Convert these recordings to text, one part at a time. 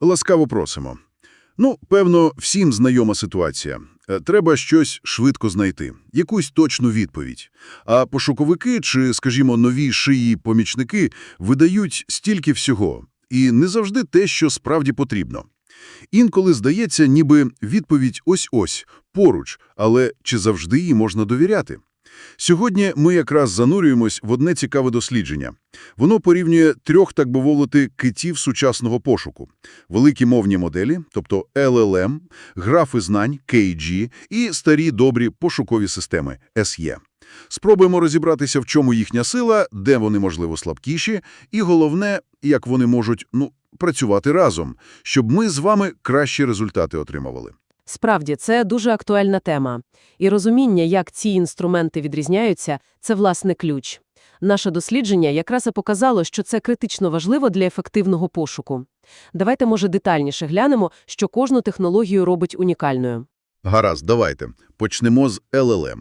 Ласкаво просимо. Ну, певно, всім знайома ситуація. Е, Треба щось швидко знайти, якусь точну відповідь. А пошуковики чи, скажімо, нові шиї помічники видають стільки всього, і не завжди те, що справді потрібно. Інколи здається, ніби відповідь ось-ось, поруч, але чи завжди їй можна довіряти? Сьогодні ми якраз занурюємось в одне цікаве дослідження. Воно порівнює трьох, так би мовити, китів сучасного пошуку. Великі мовні моделі, тобто LLM, графи знань, KG і старі добрі пошукові системи SE. Спробуємо розібратися, в чому їхня сила, де вони, можливо, слабкіші, і головне, як вони можуть, ну, працювати разом, щоб ми з вами кращі результати отримували. Справді, це дуже актуальна тема. І розуміння, як ці інструменти відрізняються, це, власне, ключ. Наше дослідження якраз і показало, що це критично важливо для ефективного пошуку. Давайте, може, детальніше глянемо, що кожну технологію робить унікальною. Гаразд, давайте. Почнемо з LLM.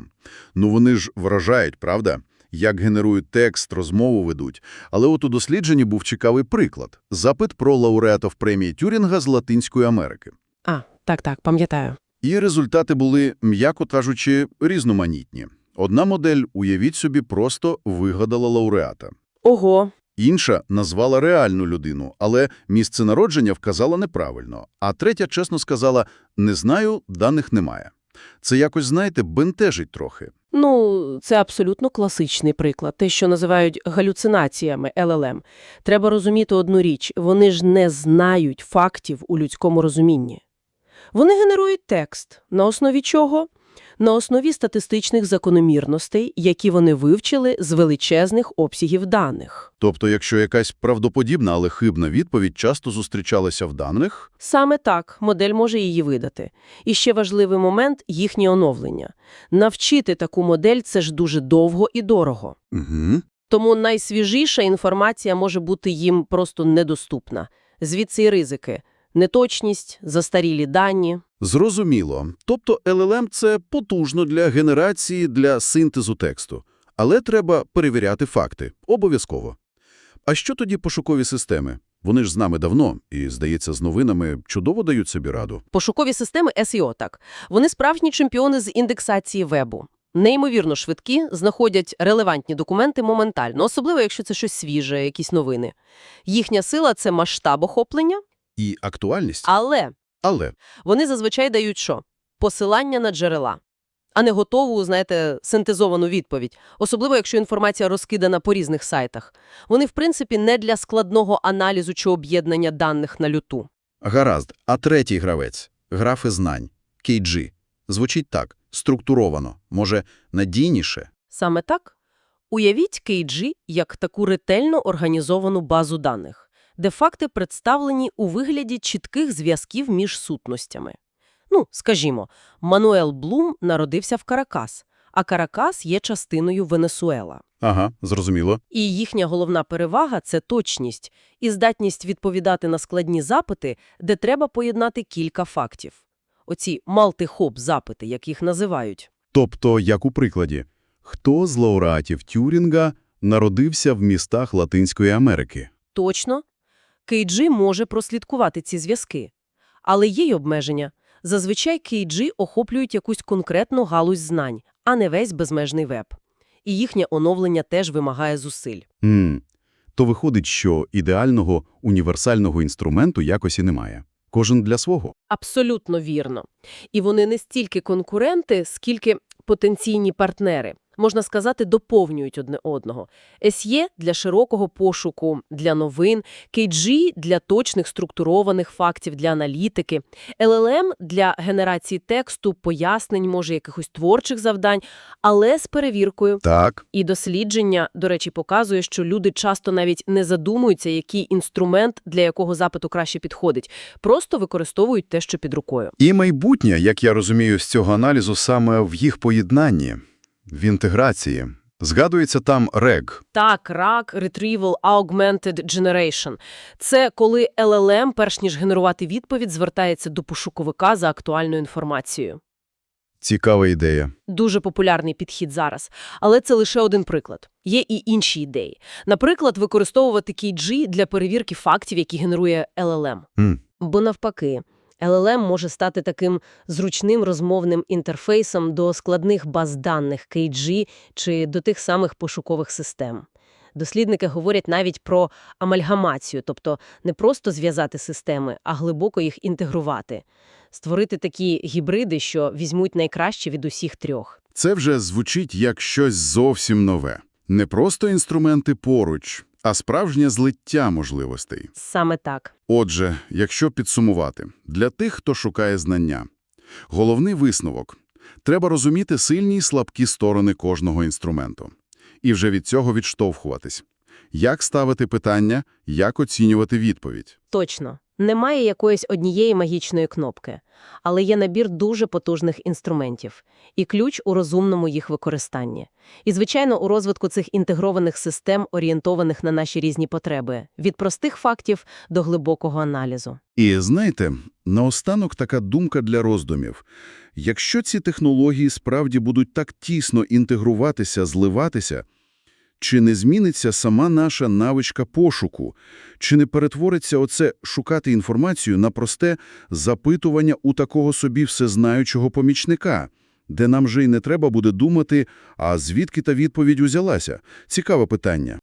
Ну вони ж вражають, правда? Як генерують текст, розмову ведуть. Але от у дослідженні був цікавий приклад. Запит про лауреатів премії Тюрінга з Латинської Америки. А, так-так, пам'ятаю. І результати були, м'яко кажучи, різноманітні. Одна модель, уявіть собі, просто вигадала лауреата. Ого, Інша назвала реальну людину, але місце народження вказала неправильно. А третя чесно сказала «не знаю, даних немає». Це якось, знаєте, бентежить трохи. Ну, це абсолютно класичний приклад, те, що називають галюцинаціями LLM. Треба розуміти одну річ – вони ж не знають фактів у людському розумінні. Вони генерують текст. На основі чого? На основі статистичних закономірностей, які вони вивчили з величезних обсягів даних. Тобто, якщо якась правдоподібна, але хибна відповідь часто зустрічалася в даних, Саме так модель може її видати. І ще важливий момент – їхнє оновлення. Навчити таку модель – це ж дуже довго і дорого. угу. Тому найсвіжіша інформація може бути їм просто недоступна. Звідси і ризики – неточність, застарілі дані. Зрозуміло. Тобто LLM – це потужно для генерації, для синтезу тексту. Але треба перевіряти факти. Обов'язково. А що тоді пошукові системи? Вони ж з нами давно і, здається, з новинами чудово дають собі раду. Пошукові системи SEO так. Вони справжні чемпіони з індексації вебу. Неймовірно швидкі, знаходять релевантні документи моментально, особливо якщо це щось свіже, якісь новини. Їхня сила – це масштаб охоплення, І актуальність. але Але Вони зазвичай дають що? Посилання на джерела, а не готову, знаєте, синтезовану відповідь, особливо якщо інформація розкидана по різних сайтах. Вони, в принципі, не для складного аналізу чи об'єднання даних на люту. Гаразд. А третій гравець – графи знань. KG. Звучить так. Структуровано. Може, надійніше? Саме так? Уявіть KG як таку ретельно організовану базу даних, де факти представлені у вигляді чітких зв'язків між сутностями. Ну, скажімо, Мануел Блум народився в Каракас, а Каракас є частиною Венесуела. Ага, зрозуміло. І їхня головна перевага – це точність і здатність відповідати на складні запити, де треба поєднати кілька фактів. Оці малти-хоп-запити, як їх називають. Тобто, як у прикладі, хто з лауреатів Тюрінга народився в містах Латинської Америки? Точно, KG може прослідкувати ці зв'язки. Але є й обмеження. Зазвичай KG охоплюють якусь конкретну галузь знань, а не весь безмежний веб. І їхнє оновлення теж вимагає зусиль. М, То виходить, що ідеального універсального інструменту якось і немає. Кожен для свого. Абсолютно вірно. І вони не стільки конкуренти, скільки потенційні партнери. Можна сказати, доповнюють одне одного. SE – для широкого пошуку, для новин, KG – для точних структурованих фактів, для аналітики, LLM – для генерації тексту, пояснень, може, якихось творчих завдань, але з перевіркою. Так. І дослідження, до речі, показує, що люди часто навіть не задумуються, який інструмент для якого запиту краще підходить. Просто використовують те, що під рукою. І майбутнє, як я розумію, з цього аналізу саме в їх поєднанні, в інтеграції. Згадується там REG. Так, RAG – Retrieval Augmented Generation. Це коли LLM, перш ніж генерувати відповідь, звертається до пошуковика за актуальною інформацією. Цікава ідея. Дуже популярний підхід зараз. Але це лише один приклад. Є і інші ідеї. Наприклад, використовувати KG для перевірки фактів, які генерує LLM. М, Бо навпаки, LLM може стати таким зручним розмовним інтерфейсом до складних баз даних KG чи до тих самих пошукових систем. Дослідники говорять навіть про амальгамацію, тобто не просто зв'язати системи, а глибоко їх інтегрувати. Створити такі гібриди, що візьмуть найкраще від усіх трьох. Це вже звучить як щось зовсім нове. Не просто інструменти поруч, а справжнє злиття можливостей. Саме так. Отже, якщо підсумувати, для тих, хто шукає знання, головний висновок – треба розуміти сильні і слабкі сторони кожного інструменту. І вже від цього відштовхуватись. Як ставити питання, як оцінювати відповідь. Точно. Немає якоїсь однієї магічної кнопки, але є набір дуже потужних інструментів і ключ у розумному їх використанні. І, звичайно, у розвитку цих інтегрованих систем, орієнтованих на наші різні потреби, від простих фактів до глибокого аналізу. І знаєте, наостанок така думка для роздумів. Якщо ці технології справді будуть так тісно інтегруватися, зливатися, чи не зміниться сама наша навичка пошуку? Чи не перетвориться оце шукати інформацію на просте запитування у такого собі всезнаючого помічника, де нам же й не треба буде думати, а звідки та відповідь узялася? Цікаве питання.